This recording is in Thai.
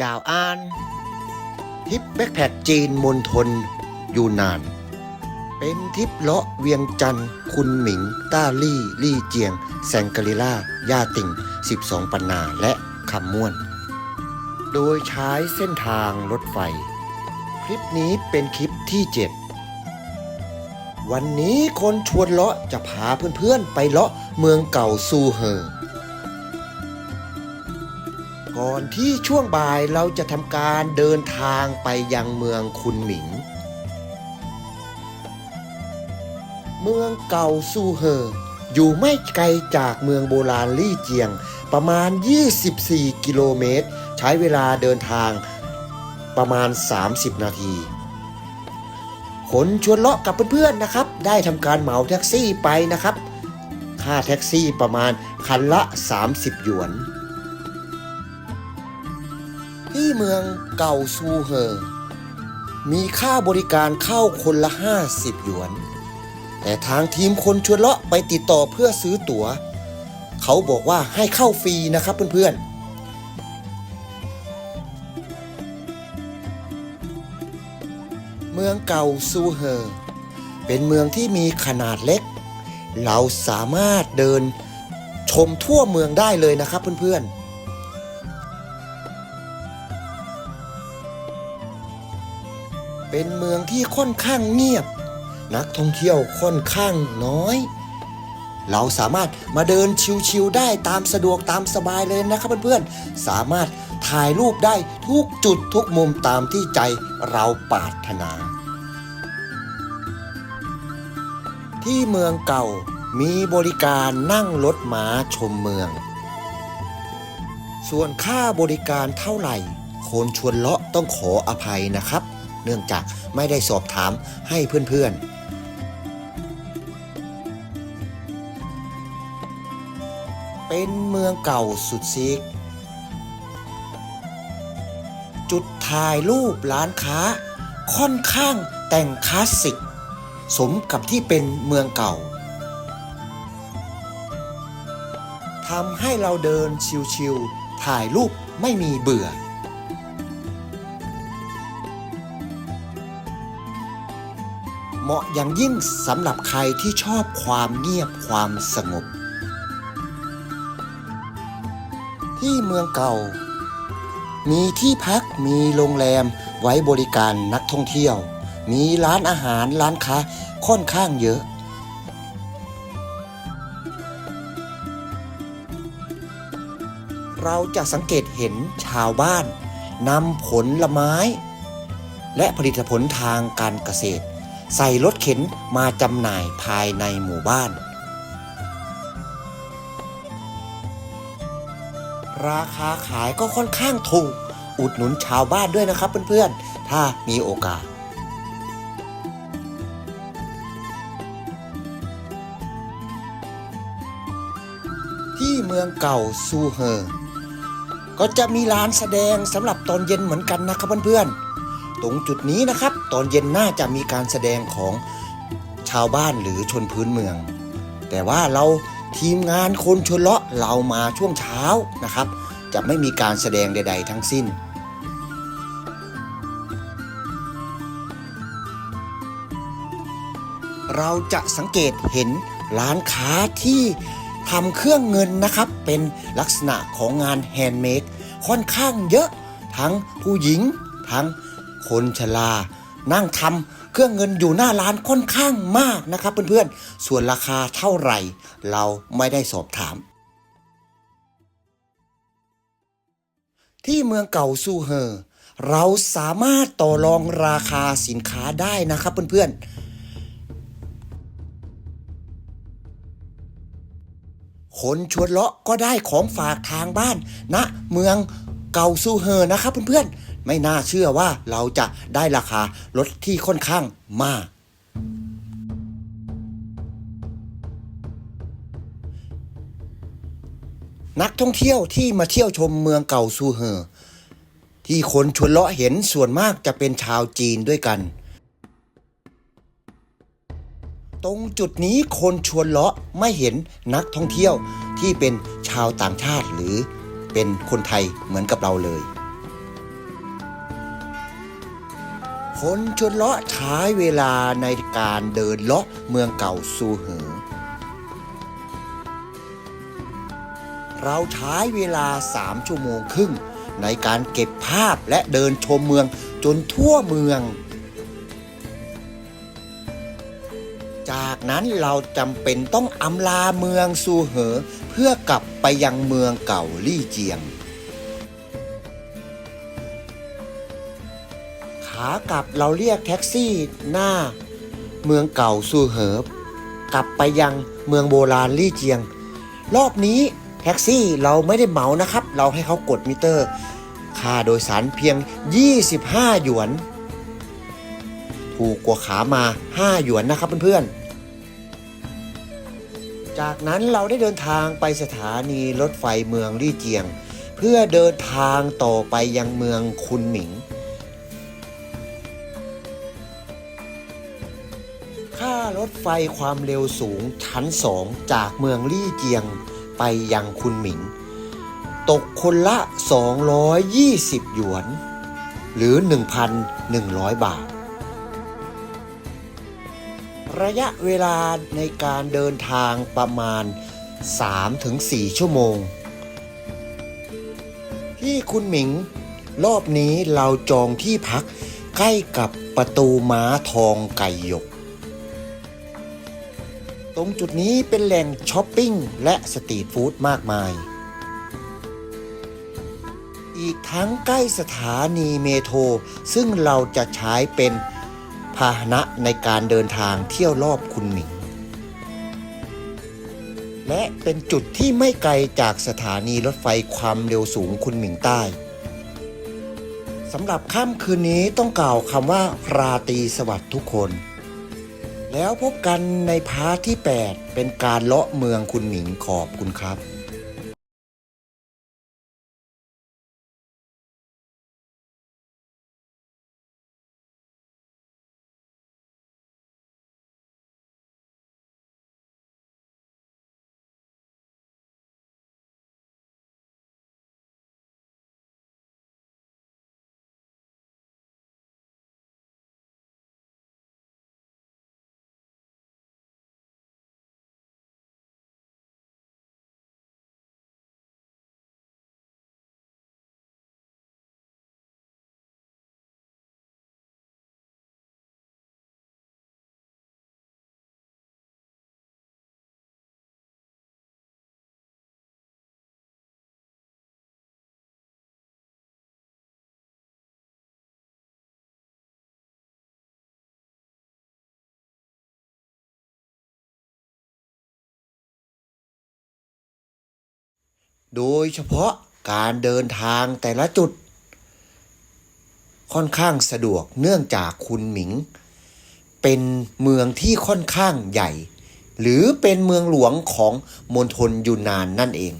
จ่าวอานทริปแบ็คแพคจีนมณฑลยูนาน เป็นทริปเลาะเวียงจันทร์คุณหมิง ต้าลี่ลี่เจียง แซงกะลิล่าย่าติ่ง 12 ปันนาและคำม่วน โดยใช้เส้นทางรถไฟ คลิปนี้เป็นคลิปที่ 7 วันนี้คนชวนเลาะจะพาเพื่อนๆไปเลาะเมืองเก่าซูเฮอ อนที่ช่วงบ่ายเราจะทำการเดินทางไปยังเมืองคุณหมิง เมืองเก่าซูเฮออยู่ไม่ไกลจากเมืองโบราณลี่เจียง ประมาณ 24 กิโลเมตร ใช้เวลาเดินทางประมาณ 30 นาทีคนชวนเลาะกับเพื่อนๆนะครับ ได้ทำการเหมาแท็กซี่ไปนะครับ ค่าแท็กซี่ประมาณคันละ 30 หยวน เมืองเก่าซูเฮอ มีค่าบริการเข้าคนละ 50 หยวน แต่ทางทีมคนชวนเลาะไปติดต่อเพื่อซื้อตั๋ว เขาบอกว่าให้เข้าฟรีนะครับเพื่อนๆเมืองเก่าซูเฮอ เป็นเมืองที่มีขนาดเล็ก เราสามารถเดินชมทั่วเมืองได้เลยนะครับเพื่อนๆ เป็นเมืองที่ค่อนข้างเงียบ นักท่องเที่ยวค่อนข้างน้อย เราสามารถมาเดินชิวๆได้ตามสะดวกตามสบายเลยนะครับเพื่อนๆ สามารถถ่ายรูปได้ทุกจุดทุกมุมตามที่ใจเราปรารถนา ที่เมืองเก่ามีบริการนั่งรถม้าชมเมือง ส่วนค่าบริการเท่าไหร่ คนชวนเลาะต้องขออภัยนะครับ เนื่องจากไม่ได้สอบถามให้เพื่อนๆเป็นเมืองเก่าสุดซีก จุดถ่ายรูปร้านค้า ค่อนข้างแต่งคลาสสิก สมกับที่เป็นเมืองเก่า ทำให้เราเดินชิวๆถ่ายรูปไม่มีเบื่อ เหมาะอย่างยิ่งสำหรับใครที่ชอบความเงียบความสงบ ที่เมืองเก่า มีที่พักมีโรงแรมไว้บริการนักท่องเที่ยว มีร้านอาหารร้านค้าค่อนข้างเยอะเราจะสังเกตเห็นชาวบ้านนำผลไม้ และผลิตผลทางการเกษตร ใส่รถเข็นมาจำหน่ายภายในหมู่บ้าน ราคาขายก็ค่อนข้างถูก อุดหนุนชาวบ้านด้วยนะครับเพื่อนๆ ถ้ามีโอกาสที่เมืองเก่าซูเฮอก็จะมีลานแสดงสำหรับตอนเย็นเหมือนกันนะครับเพื่อนๆ ตรงจุดนี้นะครับ ตอนเย็นน่าจะมีการแสดงของชาวบ้านหรือชนพื้นเมือง แต่ว่าเราทีมงานคนชนเลาะเรามาช่วงเช้านะครับ จะไม่มีการแสดงใด ๆ ทั้งสิ้นเราจะสังเกตเห็นร้านค้าที่ทำเครื่องเงินนะครับ เป็นลักษณะของงานแฮนด์เมดค่อนข้างเยอะ ทั้งผู้หญิง ทั้ง คนชรานั่งทำเครื่องเงินอยู่หน้าร้านค่อนข้างมากนะครับเพื่อนๆ ส่วนราคาเท่าไหร่ เราไม่ได้สอบถาม ที่เมืองเก่าซูเฮอเราสามารถต่อรองราคาสินค้าได้นะครับเพื่อนๆคนชวนเลาะก็ได้ของฝากทางบ้านณนะเมืองเก่าซูเฮอนะครับเพื่อนๆ ไม่น่าเชื่อว่าเราจะได้ราคารถที่ค่อนข้างมาก นักท่องเที่ยวที่มาเที่ยวชมเมืองเก่าซูเฮอที่คนชวนเลาะเห็นส่วนมากจะเป็นชาวจีนด้วยกัน ตรงจุดนี้คนชวนเลาะไม่เห็นนักท่องเที่ยวที่เป็นชาวต่างชาติหรือเป็นคนไทยเหมือนกับเราเลย คนชนเลาะใช้เวลาในการเดินเลาะเมืองเก่าซูเหอ เราใช้เวลา 3 ชั่วโมงครึ่ง ในการเก็บภาพและเดินชมเมืองจนทั่วเมือง จากนั้นเราจำเป็นต้องอำลาเมืองซูเหอ เพื่อกลับไปยังเมืองเก่าลี่เจียง ขากลับเราเรียกแท็กซี่หน้า เมืองเก่าซูเหอกลับไปยังเมืองโบราณลี่เจียง รอบนี้แท็กซี่เราไม่ได้เหมานะครับ เราให้เขากดมิเตอร์ ค่าโดยสารเพียง 25 หยวน ถูกกว่าขามา 5 หยวนนะครับเพื่อนๆ จากนั้นเราได้เดินทางไปสถานีรถไฟเมืองลี่เจียง เพื่อเดินทางต่อไปยังเมืองคุนหมิง ค่ารถไฟความเร็วสูงชั้นสองจากเมืองลี่เจียงไปยังคุนหมิง ตกคนละ 220 หยวน หรือ 1,100 บาท ระยะเวลาในการเดินทางประมาณ 3-4 ชั่วโมง ที่คุณหมิง รอบนี้เราจองที่พักใกล้กับประตูม้าทองไก่หยก ตรงจุดนี้เป็นแหล่งช้อปปิ้งและสตรีทฟู้ดมากมาย อีกทั้งใกล้สถานีเมโทรซึ่งเราจะใช้เป็นพาหนะในการเดินทางเที่ยวรอบคุณหมิง และเป็นจุดที่ไม่ไกลจากสถานีรถไฟความเร็วสูงคุณหมิงใต้สำหรับค่ำคืนนี้ต้องกล่าวคำว่าราตรีสวัสดิ์ทุกคน แล้วพบกันในพาร์ทที่ 8 เป็นการเลาะเมืองคุณหมิงขอบคุณครับ โดยเฉพาะการเดินทางแต่ละจุด ค่อนข้างสะดวกเนื่องจากคุณหมิง เป็นเมืองที่ค่อนข้างใหญ่ หรือเป็นเมืองหลวงของมณฑลยูนนานนั่นเอง